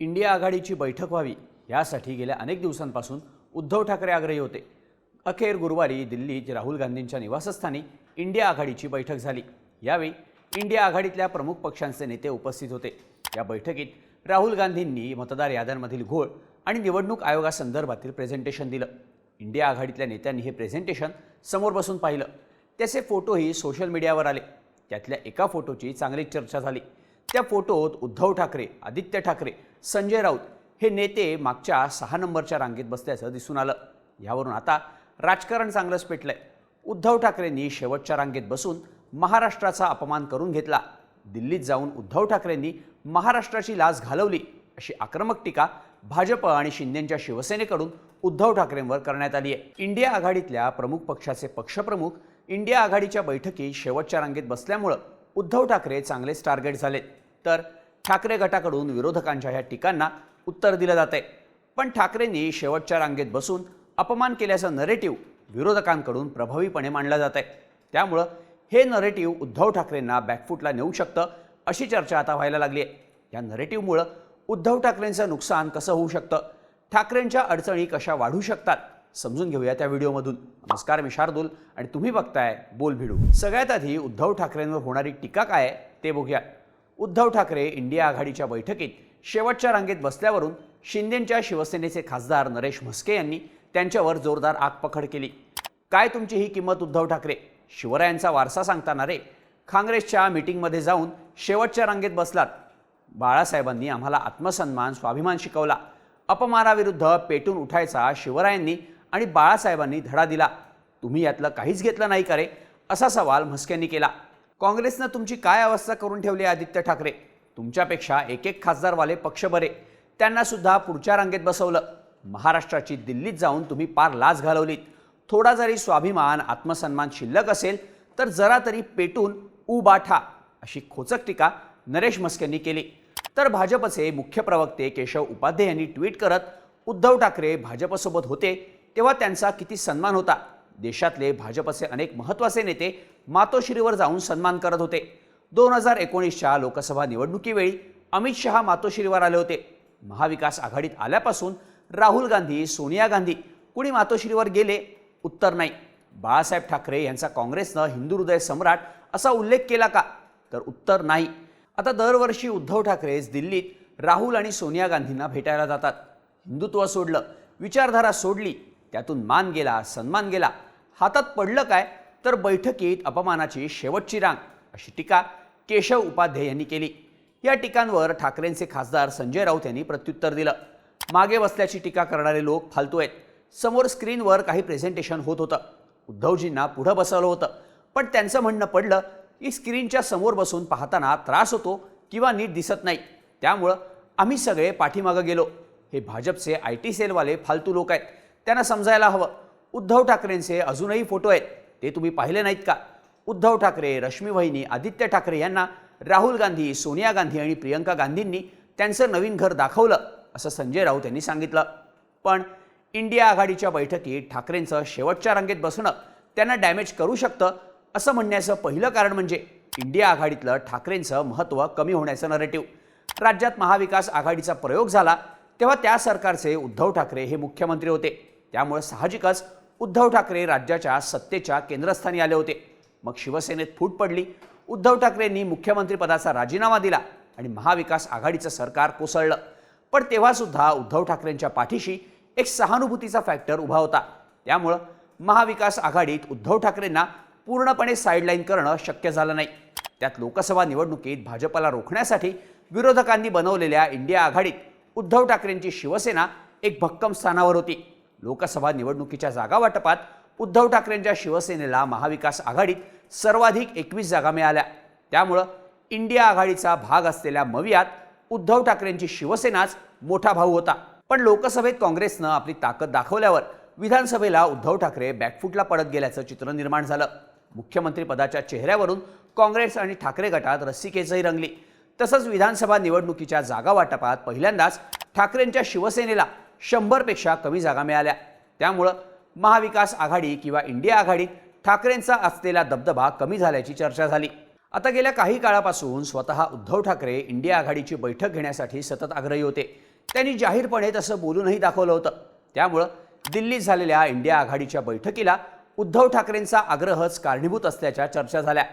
India आघाडीची बैठक व्हावी यासाठी गेल्या अनेक दिवसांपासून उद्धव ठाकरे आग्रही होते. अखेर गुरुवारी दिल्लीत राहुल गांधींच्या निवासस्थानी इंडिया आघाडीची बैठक झाली. यावेळी इंडिया आघाडीतल्या प्रमुख पक्षांचे नेते उपस्थित होते. या बैठकीत राहुल गांधींनी मतदार याद्यांमधील घोळ आणि निवडणूक आयोगासंदर्भातील प्रेझेंटेशन दिलं. इंडिया आघाडीतल्या नेत्यांनी हे प्रेझेंटेशन समोर बसून पाहिलं. त्याचे फोटोही सोशल मीडियावर आले. त्यातल्या एका फोटोची चांगलीच चर्चा झाली. त्या फोटोत उद्धव ठाकरे आदित्य ठाकरे संजय राऊत हे नेते मागच्या सहा नंबरच्या रांगेत बसल्याचं दिसून आलं. यावरून आता राजकारण चांगलंच पेटलंय. उद्धव ठाकरेंनी शेवटच्या रांगेत बसून महाराष्ट्राचा अपमान करून घेतला. दिल्लीत जाऊन उद्धव ठाकरेंनी महाराष्ट्राची लाज घालवली अशी आक्रमक टीका भाजप आणि शिंदेच्या शिवसेनेकडून उद्धव ठाकरेंवर करण्यात आली आहे इंडिया आघाडीतल्या प्रमुख पक्षाचे पक्षप्रमुख इंडिया आघाडीच्या बैठकीत शेवटच्या रांगेत बसल्यामुळं उद्धव ठाकरे चांगलेच टार्गेट झालेत. तर ठाकरे गटाकडून विरोधकांच्या ह्या टीकांना उत्तर दिलं जात आहे पण ठाकरेंनी शेवटच्या रांगेत बसून अपमान केल्याचं नरेटिव्ह विरोधकांकडून प्रभावीपणे मांडलं जात आहे त्यामुळं हे नरेटिव्ह उद्धव ठाकरेंना बॅकफुटला नेऊ शकतं अशी चर्चा आता व्हायला लागली आहे. या नरेटिव्हमुळं उद्धव ठाकरेंचं नुकसान कसं होऊ शकतं? ठाकरेंच्या अडचणी कशा वाढू शकतात? समजून घेऊया त्या व्हिडिओमधून. नमस्कार मी शार्दूल आणि तुम्ही बघताय बोल भिडू सगळ्यात आधी उद्धव ठाकरेंवर होणारी टीका काय आहे ते बघूया. उद्धव ठाकरे इंडिया आघाडीच्या बैठकीत शेवटच्या रांगेत बसल्यावरून शिंदेच्या शिवसेनेचे खासदार नरेश म्हस्के यांनी त्यांच्यावर जोरदार आगपखड केली. काय तुमची ही किंमत उद्धव ठाकरे? शिवरायांचा वारसा सांगताना रे. काँग्रेसच्या मीटिंगमध्ये जाऊन शेवटच्या रांगेत बसलात. बाळासाहेबांनी आम्हाला आत्मसन्मान स्वाभिमान शिकवला. अपमानाविरुद्ध पेटून उठायचा शिवरायांनी आणि बाळासाहेबांनी धडा दिला. तुम्ही यातलं काहीच घेतलं नाही का रे? असा सवाल म्हस्क्यांनी केला. काँग्रेसनं तुमची काय अवस्था करून ठेवली आदित्य ठाकरे? तुमच्यापेक्षा एक एक खासदारवाले पक्ष बरे. त्यांना सुद्धा पुढच्या रांगेत बसवलं. महाराष्ट्राची दिल्लीत जाऊन तुम्ही पार लाच घालवलीत. थोडा जरी स्वाभिमान आत्मसन्मान शिल्लक असेल तर जरा तरी पेटून उबाठा अशी खोचक टीका नरेश मस्केंनी केली. तर भाजपचे मुख्य प्रवक्ते केशव उपाध्ये यांनी ट्विट करत उद्धव ठाकरे भाजपसोबत होते तेव्हा त्यांचा किती सन्मान होता? देशातले भाजपचे अनेक महत्त्वाचे नेते मातोश्रीवर जाऊन सन्मान करत होते. दोन हजार एकोणीसच्या लोकसभा निवडणुकीवेळी अमित शहा मातोश्रीवर आले होते. महाविकास आघाडीत आल्यापासून राहुल गांधी सोनिया गांधी कुणी मातोश्रीवर गेले? उत्तर नाही. बाळासाहेब ठाकरे यांचा काँग्रेसनं हिंदू हृदय सम्राट असा उल्लेख केला का? तर उत्तर नाही. आता दरवर्षी उद्धव ठाकरेच दिल्लीत राहुल आणि सोनिया गांधींना भेटायला जातात. हिंदुत्व सोडलं विचारधारा सोडली त्यातून मान गेला सन्मान गेला. हातात पडलं काय? तर बैठकीत अपमानाची शेवटची रांग अशी टीका केशव उपाध्ये यांनी केली. या टीकांवर ठाकरेंचे खासदार संजय राऊत यांनी प्रत्युत्तर दिलं. मागे बसल्याची टीका करणारे लोक फालतू आहेत. समोर स्क्रीनवर काही प्रेझेंटेशन होत होतं. उद्धवजींना पुढं बसवलं होतं. पण त्यांचं म्हणणं पडलं की स्क्रीनच्या समोर बसून पाहताना त्रास होतो किंवा नीट दिसत नाही. त्यामुळं आम्ही सगळे पाठीमागं गेलो. हे भाजपचे आय टी सेलवाले फालतू लोक आहेत. त्यांना समजायला हवं. उद्धव ठाकरेंचे अजूनही फोटो आहेत. ते तुम्ही पाहिले नाहीत का? उद्धव ठाकरे रश्मी वहिनी आदित्य ठाकरे यांना राहुल गांधी सोनिया गांधी आणि प्रियंका गांधींनी त्यांचं नवीन घर दाखवलं असं संजय राऊत यांनी सांगितलं. पण इंडिया आघाडीच्या बैठकीत ठाकरेंचं शेवटच्या रांगेत बसणं त्यांना डॅमेज करू शकतं असं म्हणण्याचं पहिलं कारण म्हणजे इंडिया आघाडीतलं ठाकरेंचं महत्त्व कमी होण्याचं नरेटिव्ह राज्यात महाविकास आघाडीचा प्रयोग झाला तेव्हा त्या सरकारचे उद्धव ठाकरे हे मुख्यमंत्री होते. त्यामुळे साहजिकच उद्धव ठाकरे राज्याच्या सत्तेच्या केंद्रस्थानी आले होते. मग शिवसेनेत फूट पडली. उद्धव ठाकरेंनी मुख्यमंत्रीपदाचा राजीनामा दिला आणि महाविकास आघाडीचं सरकार कोसळलं. पण तेव्हासुद्धा उद्धव ठाकरेंच्या पाठीशी एक सहानुभूतीचा फॅक्टर उभा होता. त्यामुळं महाविकास आघाडीत उद्धव ठाकरेंना पूर्णपणे साईडलाईन करणं शक्य झालं नाही. त्यात लोकसभा निवडणुकीत भाजपला रोखण्यासाठी विरोधकांनी बनवलेल्या इंडिया आघाडीत उद्धव ठाकरेंची शिवसेना एक भक्कम स्थानावर होती. लोकसभा निवडणुकीच्या जागा वाटपात उद्धव ठाकरेंच्या शिवसेनेला महाविकास आघाडीत सर्वाधिक एकवीस जागा मिळाल्या. त्यामुळं इंडिया आघाडीचा भाग असलेल्या मवियात उद्धव ठाकरेंची शिवसेनाच मोठा भाऊ होता. पण लोकसभेत काँग्रेसनं आपली ताकद दाखवल्यावर विधानसभेला उद्धव ठाकरे बॅकफुटला पडत गेल्याचं चित्र निर्माण झालं. मुख्यमंत्रीपदाच्या चेहऱ्यावरून काँग्रेस आणि ठाकरे गटात रस्सीकेचही रंगली. तसंच विधानसभा निवडणुकीच्या जागा वाटपात पहिल्यांदाच ठाकरेंच्या शिवसेनेला शंभरपेक्षा कमी जागा मिळाल्या. त्यामुळं महाविकास आघाडी किंवा इंडिया आघाडीत ठाकरेंचा असलेला दबदबा कमी झाल्याची चर्चा झाली. आता गेल्या काही काळापासून स्वतः उद्धव ठाकरे इंडिया आघाडीची बैठक घेण्यासाठी सतत आग्रही होते. त्यांनी जाहीरपणे तसं बोलूनही दाखवलं होतं. त्यामुळं दिल्लीत झालेल्या इंडिया आघाडीच्या बैठकीला उद्धव ठाकरेंचा आग्रहच कारणीभूत असल्याच्या चर्चा झाल्या.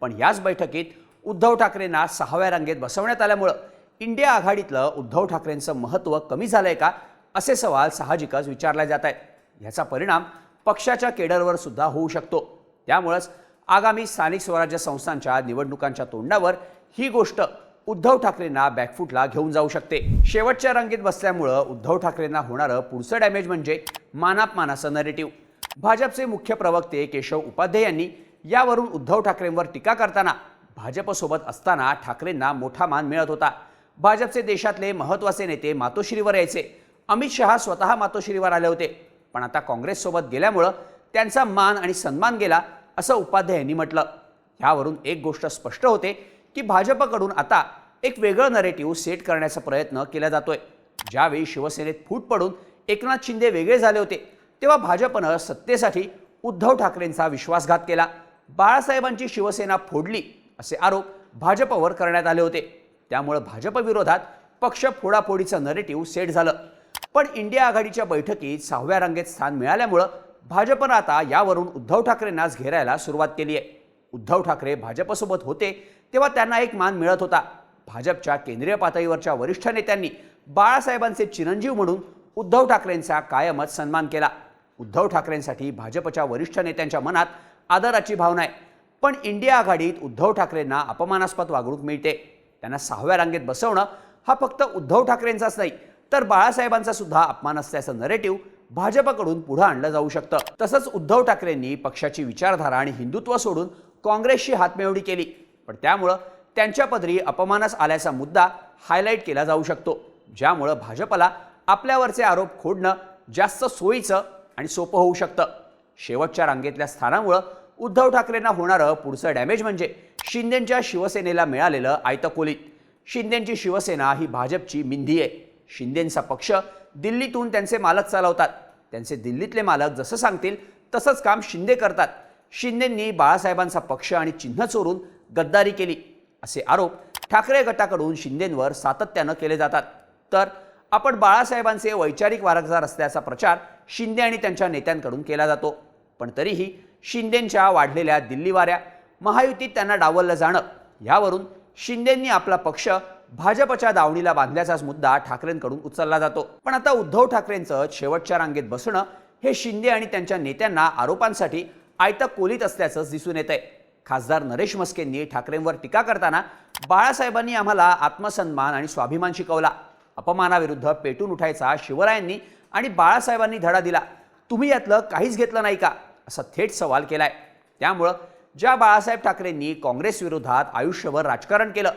पण याच बैठकीत उद्धव ठाकरेंना सहाव्या रांगेत बसवण्यात आल्यामुळं इंडिया आघाडीतलं उद्धव ठाकरेंचं महत्त्व कमी झालंय का असे सवाल साहजिकच विचारले जात आहेत. ह्याचा परिणाम पक्षाच्या केडरवर सुद्धा होऊ शकतो. त्यामुळंच आगामी स्थानिक स्वराज्य संस्थांच्या निवडणुकांच्या तोंडावर ही गोष्ट उद्धव ठाकरेंना बॅकफूटला घेऊन जाऊ शकते. शेवटच्या रंगीत बसल्यामुळं उद्धव ठाकरेंना होणारं पुढचं डॅमेज म्हणजे मानापमानाचं नरेटिव्ह भाजपचे मुख्य प्रवक्ते केशव उपाध्ये यांनी यावरून उद्धव ठाकरेंवर टीका करताना भाजपसोबत असताना ठाकरेंना मोठा मान मिळत होता. भाजपचे देशातले महत्त्वाचे नेते मातोश्रीवर यायचे. अमित शहा स्वतः मातोश्रीवर आले होते. पण आता काँग्रेससोबत गेल्यामुळं त्यांचा मान आणि सन्मान गेला असं उपाध्याय यांनी म्हटलं. ह्यावरून एक गोष्ट स्पष्ट होते की भाजपकडून आता एक वेगळं नरेटिव्ह सेट करण्याचा प्रयत्न केला जातोय. ज्यावेळी शिवसेनेत फूट पडून एकनाथ शिंदे वेगळे झाले होते तेव्हा भाजपनं सत्तेसाठी उद्धव ठाकरेंचा विश्वासघात केला. बाळासाहेबांची शिवसेना फोडली असे आरोप भाजपवर करण्यात आले होते. त्यामुळं भाजपविरोधात पक्ष फोडाफोडीचं नरेटिव्ह सेट झालं. पण इंडिया आघाडीच्या बैठकीत सहाव्या रांगेत स्थान मिळाल्यामुळं भाजपनं आता यावरून उद्धव ठाकरेंनाच घेरायला सुरुवात केली आहे. उद्धव ठाकरे भाजपसोबत होते तेव्हा त्यांना एक मान मिळत होता. भाजपच्या केंद्रीय पातळीवरच्या वरिष्ठ नेत्यांनी बाळासाहेबांचे चिरंजीव म्हणून उद्धव ठाकरेंचा कायमच सन्मान केला. उद्धव ठाकरेंसाठी भाजपच्या वरिष्ठ नेत्यांच्या मनात आदराची भावना आहे. पण इंडिया आघाडीत उद्धव ठाकरेंना अपमानास्पद वागणूक मिळते. त्यांना सहाव्या रांगेत बसवणं हा फक्त उद्धव ठाकरेंचाच नाही तर बाळासाहेबांचा सुद्धा अपमान असल्याचं नरेटिव्ह भाजपकडून पुढं आणलं जाऊ शकतं. तसंच उद्धव ठाकरेंनी पक्षाची विचारधारा आणि हिंदुत्व सोडून काँग्रेसशी हातमेवडी केली. पण त्यामुळं त्यांच्या पदरी अपमानास आल्याचा मुद्दा हायलाईट केला जाऊ शकतो. ज्यामुळं भाजपला आपल्यावरचे आरोप खोडणं जास्त सोयीचं आणि सोपं होऊ शकतं. शेवटच्या रांगेतल्या स्थानामुळं उद्धव ठाकरेंना होणारं पुढचं डॅमेज म्हणजे शिंदेंच्या शिवसेनेला मिळालेलं आयतकोलीत. शिंदेंची शिवसेना ही भाजपची मिंधी आहे. शिंदेंचा पक्ष दिल्लीतून त्यांचे मालक चालवतात. त्यांचे दिल्लीतले मालक जसं सांगतील तसंच काम शिंदे करतात. शिंदेंनी बाळासाहेबांचा पक्ष आणि चिन्ह चोरून गद्दारी केली. असे आरोप ठाकरे गटाकडून शिंदेंवर सातत्यानं केले जातात. तर आपण बाळासाहेबांचे वैचारिक वारकदार असल्याचा प्रचार शिंदे आणि त्यांच्या नेत्यांकडून केला जातो. पण तरीही शिंदेंच्या वाढलेल्या दिल्ली वाऱ्या महायुतीत त्यांना डावललं जाणं यावरून शिंदेंनी आपला पक्ष भाजपच्या दावणीला बांधल्याचाच मुद्दा ठाकरेंकडून उचलला जातो. पण आता उद्धव ठाकरेंचं शेवटच्या रांगेत बसणं हे शिंदे आणि त्यांच्या नेत्यांना आरोपांसाठी आयतं कोलीत असल्याचंच दिसून येत आहे खासदार नरेश मस्केंनी ठाकरेंवर टीका करताना बाळासाहेबांनी आम्हाला आत्मसन्मान आणि स्वाभिमान शिकवला. अपमानाविरुद्ध पेटून उठायचा शिवरायांनी आणि बाळासाहेबांनी धडा दिला. तुम्ही यातलं काहीच घेतलं नाही का? असा थेट सवाल केलाय. त्यामुळं ज्या बाळासाहेब ठाकरेंनी काँग्रेसविरोधात आयुष्यभर राजकारण केलं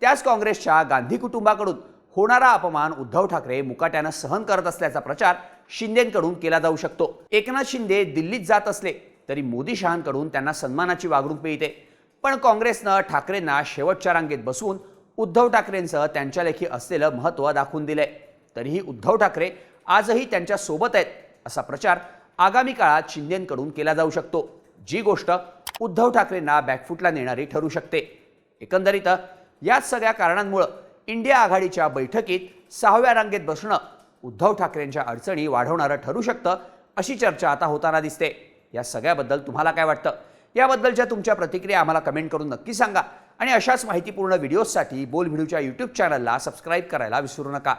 त्याच काँग्रेसच्या गांधी कुटुंबाकडून होणारा अपमान उद्धव ठाकरे मुकाट्यानं सहन करत असल्याचा प्रचार शिंदेकडून केला जाऊ शकतो. एकनाथ शिंदे दिल्लीत जात असले तरी मोदी शहांकडून त्यांना सन्मानाची वागणूक मिळते. पण काँग्रेसनं ठाकरेंना शेवटच्या रांगेत बसवून उद्धव ठाकरेंचं त्यांच्या लेखी असलेलं महत्त्व दाखवून दिलंय. तरीही उद्धव ठाकरे आजही त्यांच्यासोबत आहेत असा प्रचार आगामी काळात शिंदेकडून केला जाऊ शकतो. जी गोष्ट उद्धव ठाकरेंना बॅकफुटला नेणारी ठरू शकते. एकंदरीत याच सगळ्या कारणांमुळं इंडिया आघाडीच्या बैठकीत सहाव्या रांगेत बसणं उद्धव ठाकरेंच्या अडचणी वाढवणारं ठरू शकतं अशी चर्चा आता होताना दिसते. या सगळ्याबद्दल तुम्हाला काय वाटतं? याबद्दलच्या तुमच्या प्रतिक्रिया आम्हाला कमेंट करून नक्की सांगा. आणि अशाच माहितीपूर्ण व्हिडिओजसाठी बोल व्हिडिओच्या यूट्यूब चॅनलला सबस्क्राईब करायला विसरू नका.